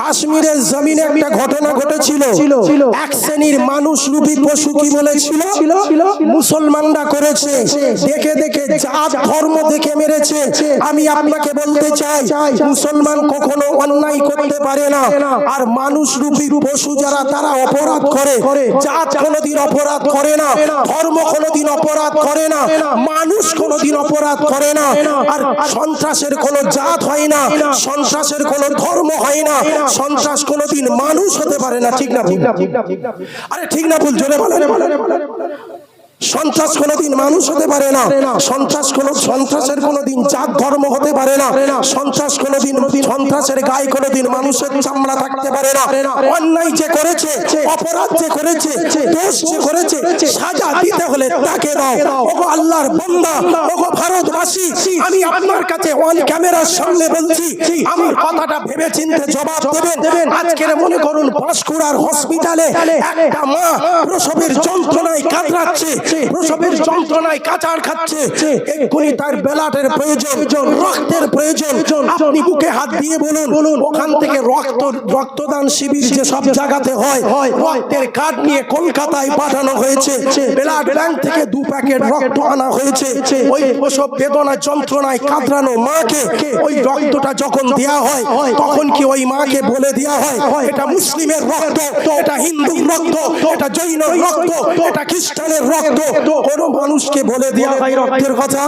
কাশ্মীরের জমিনে একটা ঘটনা ঘটেছিল। এক শ্রেণির মানুষ রূপী পশু কি বলেছিল? মুসলমানরা করেছে। দেখে দেখে জাত, ধর্ম দেখে মেরেছে। আমি আপনাকে বলতে চাই, মুসলমান কখনো অন্যায় করতে পারে না। আর মানুষ রূপী পশু যারা, তারা অপরাধ করে। জাত কোনোদিন অপরাধ করে না, ধর্ম কোনোদিন অপরাধ করে না, মানুষ কোনোদিন অপরাধ করে না। আর সন্ত্রাসের কোনো জাত হয় না, সন্ত্রাসের কোনো ধর্ম হয় না সন্ত্রাস কোনোদিন মানুষ হতে পারে না ঠিক না ঠিক না ঠিক আরে ঠিক না ভুল জোরে বলেন। সন্ত্রাস কোনোদিন মানুষ হতে পারে না। সন্ত্রাস কোনো সন্ত্রাসের কোনোদিন জাত ধর্ম হতে পারে না। সন্ত্রাস কোনোদিন সন্ত্রাসের গায়ে কোনোদিন মানুষের চামড়া থাকতে পারে না। অন্যায় যে করেছে, অপরাধ যে করেছে, দোষ যে করেছে, সাজা দিতে হলে তাকে দাও। ওগো আল্লাহর বান্দা, ওগো ভারতবাসী, আমি আপনার কাছে অন ক্যামেরার সামনে বলছি, আমার কথাটা ভেবে চিন্তে জবাব দেবেন। আজকের মনে করুন পাঁশকুড়ার হসপিটালে একটা মা প্রসবের যন্ত্রণায় কাতরাচ্ছে। প্রসবের যন্ত্রণায় কাচার খাচ্ছে এক্ষুনি তার বেলাটের প্রয়োজন রক্তের প্রয়োজন। আপনি বুকে হাত দিয়ে বলুন বলুন ওখান থেকে রক্ত রক্তদান শিবির যে সব জায়গাতে হয় রক্তের কার্ড নিয়ে কলকাতায় পাঠানো হয়েছে ব্লাড ব্যাংক থেকে দু প্যাকেট রক্ত আনা হয়েছে। ওই প্রসব বেদনা যন্ত্রণায় কাতরানো মাকে ওই রক্তটা যখন দেয়া হয় তখন কি ওই মাকে বলে দেয়া হয়? এটা মুসলিমের রক্ত এটা হিন্দুর রক্ত এটা জৈন রক্ত এটা খ্রিস্টানের রক্ত কোন মানুষকে বলে দেয়া হয় রক্তের কথা?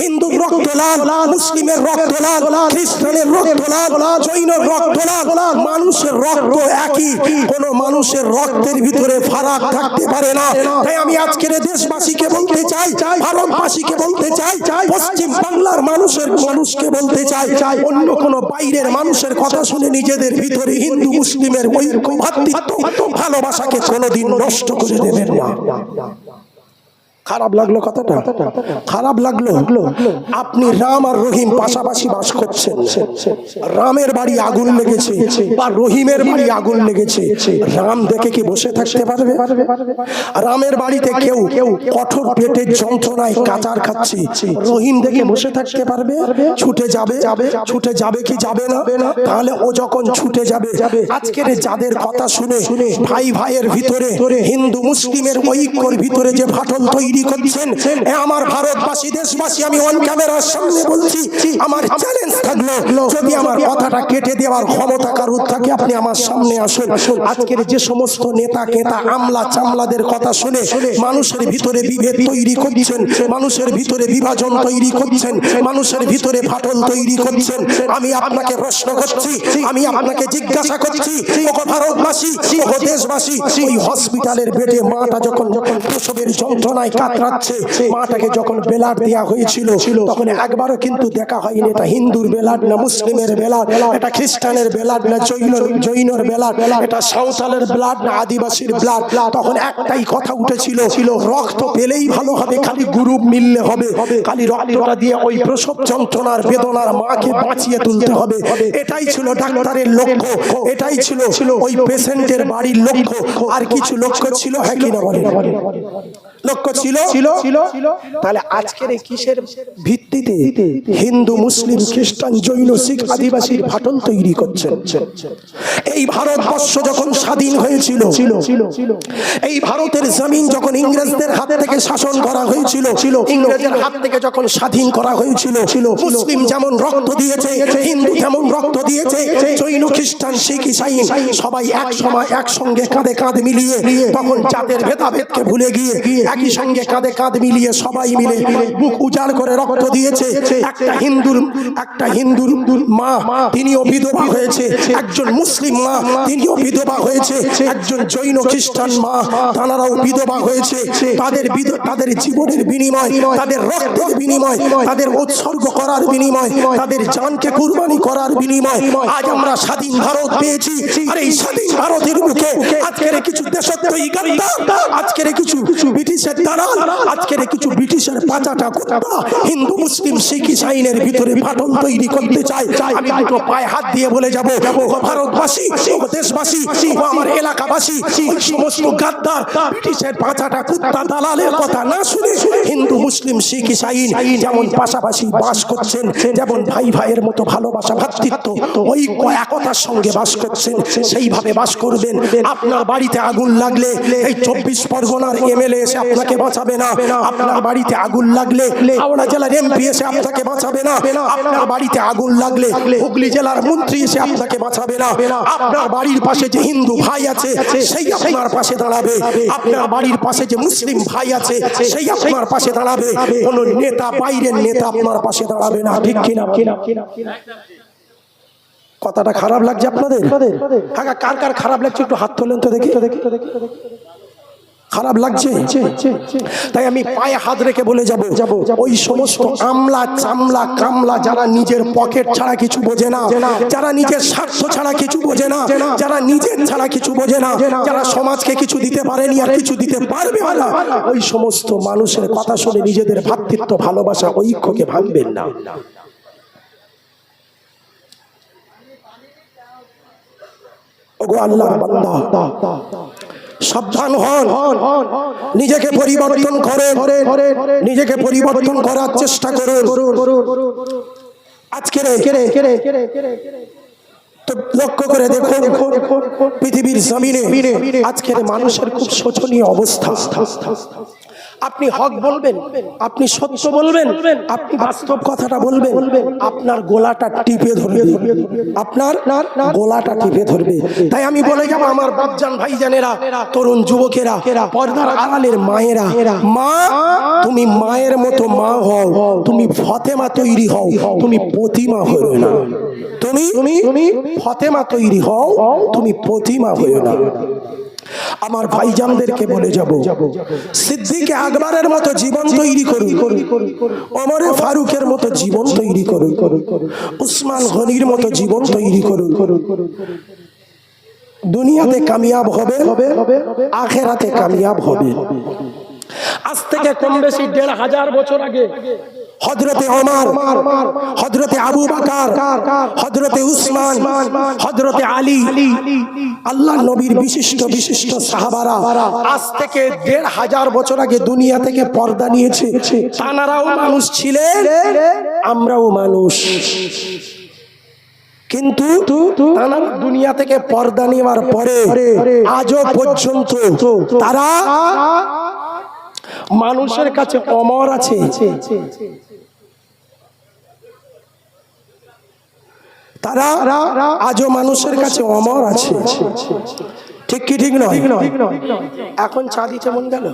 হিন্দুর রক্ত লাল মুসলিমের রক্ত লাল খ্রিস্টানের রক্ত লাল জৈন রক্ত লাল মানুষের রক্ত একই। কোন মানুষের রক্তের ভিতরে ফারাক থাকতে পারে না। তাই আমি আজকের দেশবাসীকে বলতে চাই ভারতবাসীকে বলতে চাই পশ্চিম বাংলার মানুষের মানুষকে বলতে চাই অন্য কোন বাইরের মানুষের কথা শুনে নিজেদের ভিতরে হিন্দু মুসলিমের ঐক্য ভাতৃত্ব ভালোবাসাকে কোনোদিন নষ্ট করে দেবেন না। খারাপ লাগল কথাটা? খারাপ লাগল? আপনি রাম আর রহিম পাশাপাশি বাস করছেন। রামের বাড়ি আগুন লেগেছে বা রহিমের বাড়ি আগুন লেগেছে। রাম দেখে কি বসে থাকতে পারবে? রামের বাড়িতে কেউ কেউ কঠোর পেটের যন্ত্রণায় কাচার খাচ্ছে। রহিম দেখে বসে থাকতে পারবে? ছুটে যাবে? ছুটে যাবে কি যাবে না? তাহলে ও যখন ছুটে যাবে, আজকের যাদের কথা শুনে ভাই ভাইয়ের ভিতরে হিন্দু মুসলিমের ঐক্যর ভিতরে যে ফাটল তৈরি করছেন? আমার ভারতবাসী, দেশবাসী, আমি অন ক্যামেরার সামনে বলছি, আমার চ্যালেঞ্জ থাকল, যদি আমার কথাটা কেটে দেওয়ার ক্ষমতা কারুর থাকে, আপনি আমার সামনে আসুন। আজকের যে সমস্ত নেতা, কেতা, আমলা, চামলাদের কথা শুনে মানুষের ভিতরে বিভেদ তৈরি করছেন, মানুষের ভিতরে বিভাজন তৈরি করছেন, মানুষের ভিতরে ফাটল তৈরি করছেন। আমি আপনাকে প্রশ্ন করছি, আমি আপনাকে জিজ্ঞাসা করছি ভারতবাসী দেশবাসী, ওই হসপিটালের বেডে মাটা যখন যখন প্রসবের যন্ত্রণায় কাতরাচ্ছে মাটাকে যখন বেলাট দেওয়া হয়েছিল তখন একবারও কিন্তু দেখা হয়নি। এটা হিন্দুর বেলাট না মুসলিমের বেলাট এটা খ্রিস্টানের বেলাট না জৈন জৈনর বেলাট এটা সাঁওতালের ব্লাড না আদিবাসীর ব্লাড তখন একটাই কথা উঠেছিল ছিল। রক্ত পেলেই ভালো হবে খালি গ্রুপ মিললে হবে। খালি রক্তটা দিয়ে ওই প্রসব যন্ত্রণার বেদনার মাকে বাঁচিয়ে তুলতে হবে। এটাই ছিল ডাক্তারের লক্ষ্য। এটাই ছিল ছিল ওই পেশেন্টের বাড়ির লক্ষ্য। আর কিছু লক্ষ্য ছিল হ্যাঁ কিনা বলে লক্ষ্য ছিল? ছিল? তাহলে আজকের এই কিসের ভিত্তিতে হিন্দু মুসলিম খ্রিস্টান জৈন শিখ আদিবাসীর ফাটল তৈরি করছেন। এই ভারতবর্ষ যখন স্বাধীন হয়েছিল এই ভারতের জমিন যখন ইংরেজদের হাত থেকে শাসন করা হয়েছিল ছিল ইংরেজের হাত থেকে যখন স্বাধীন করা হয়েছিল ছিল মুসলিম যেমন রক্ত দিয়েছে হিন্দু যেমন রক্ত দিয়েছে জৈন খ্রিস্টান শিখ ইসাই সবাই এক সময় একসঙ্গে কাঁধে কাঁধ মিলিয়ে তখন জাতের ভেদাভেদকে ভুলে গিয়ে একই সঙ্গে কাঁধে কাঁধ মিলিয়ে সবাই মিলে বুক উজাড় করে রক্ত দিয়েছে। একটা হিন্দুর একটা হিন্দুর মা, তিনিও বিধবা হয়েছে। একজন মুসলিম মা, তিনিও বিধবা হয়েছে। একজন জৈন খ্রিস্টান মা তানারাও বিধবা হয়েছে। তাদের তাদের জীবনের বিনিময়, তাদের রক্তের বিনিময়, তাদের উৎসর্গ করার বিনিময়, তাদের জানকে কুরবানি করার বিনিময়। আজ আমরা স্বাধীন ভারত পেয়েছি। আর এই স্বাধীন ভারতের মুখে আজকের কিছু গাদ্দার আজকের কিছু ব্রিটিশ ব্রিটিশের দ্বারা আজকের কিছু ব্রিটিশের পাচাটা কুত্তা হিন্দু, মুসলিম, শিখ, ইসাইনের ভিতরে ফাটল তৈরি করতে চায় আমি দুটো পায়ে হাত দিয়ে বলে যাব ভারতবাসী দেশবাসী আমার এলাকাবাসী সমস্ত গাদ্দার, ব্রিটিশের পাচাটা কুত্তা দালালের কথা না শুনে হিন্দু, মুসলিম, শিখ, ইসাইন যেমন পাশাপাশি বাস করছেন, যেমন ভাই ভাইয়ের মতো ভালোবাসা ভ্রাতৃত্ব ওই একতার সঙ্গে বাস করছেন, সেইভাবে বাস করবেন। আপনার বাড়িতে আগুন লাগলে এই চব্বিশ পরগনার এমএলএ এসে আপনাকে বাঁচাবে না। আপনার বাড়িতে আগুন লাগলে হাওড়া জেলার এমপি এসে আপনাকে বাঁচাবে না। আপনার বাড়িতে আগুন লাগলে হুগলি জেলার মন্ত্রী এসে আপনাকে বাঁচাবে না। আপনার বাড়ির পাশে যে হিন্দু ভাই আছে সেই আপনার পাশে দাঁড়াবে। আপনার বাড়ির পাশে যে মুসলিম ভাই আছে সেই আপনার পাশে দাঁড়াবে। কোন নেতা বাইরের নেতা আপনার পাশে দাঁড়াবে না। ঠিক কিনা? কথাটা খারাপ লাগছে আপনাদের? হ্যাঁ কার কার খারাপ লাগছে? একটু হাত তোলেন তো দেখি। দেখি দেখি। খারাপ লাগছে? তাই আমি পায়ে হাত রেখে বলে যাব যাব ওই সমস্ত আমলা চামলা কামলা যারা নিজের পকেট ছাড়া কিছু বোঝে না, যারা নিজের স্বার্থ ছাড়া কিছু বোঝে না, যারা নিজের ছাড়া কিছু বোঝে না, যারা সমাজকে কিছু দিতে পারেনি আর কিছু দিতে পারবে না, ওই সমস্ত মানুষের কথা শুনে নিজেদের ভ্রাতৃত্ব ভালোবাসা, ঐক্যকে ভাঙবেন না। ওগো আল্লাহর বান্দা সাবধান হন। নিজেকে পরিবর্তন করেন। নিজেকে পরিবর্তন করার চেষ্টা করুন। আজকে লক্ষ্য করে দেখুন, পৃথিবীর জমিনে আজকের মানুষের খুব শোচনীয় অবস্থা। আপনি হক বলবেন, আপনি সত্য বলবেন, আপনি বাস্তব কথাটা বলবেন, আপনার গোলাটা টিপে ধরবে। আপনার গোলাটা টিপে ধরবে। তাই আমি বলে যাব আমার বাপজান ভাইজানেরা, তরুণ যুবকেরা, পর্দার আড়ালের মায়েরা, মা, তুমি মায়ের মতো মা হও, তুমি ফতেমা তৈরি হও, তুমি প্রতিমা হও না। তুমি তুমি ফতেমা তৈরি হও, তুমি প্রতিমা হও না। আমার ভাইজানদেরকে বলে যাব। সিদ্দিকে আকবরের মতো জীবন তৈরি করুন। ওমরে ফারুকের মতো জীবন তৈরি করুন। উসমান গনির মতো জীবন তৈরি করুন। দুনিয়াতে কামিয়াব হবে, আখেরাতে কামিয়াব হবে। আজ থেকে কম বেশি দেড় হাজার বছর আগে হজরতে ওমর হজরতে আবু বাকার হজরতে উসমান হজরতে আলী আল্লাহ নবীর বিশিষ্ট বিশিষ্ট সাহাবারা আজ থেকে দেড় হাজার বছর আগে দুনিয়া থেকে পর্দা নিয়েছে। তানারাও মানুষ ছিলেন, আমরাও মানুষ। কিন্তু দুনিয়া থেকে পর্দা নেওয়ার পরে, আজও পর্যন্ত তারা মানুষের কাছে অমর আছে। তারা আজও মানুষের কাছে অমর আছে। ঠিক কি ঠিক নয়? এখন চা দিতে মন গেল?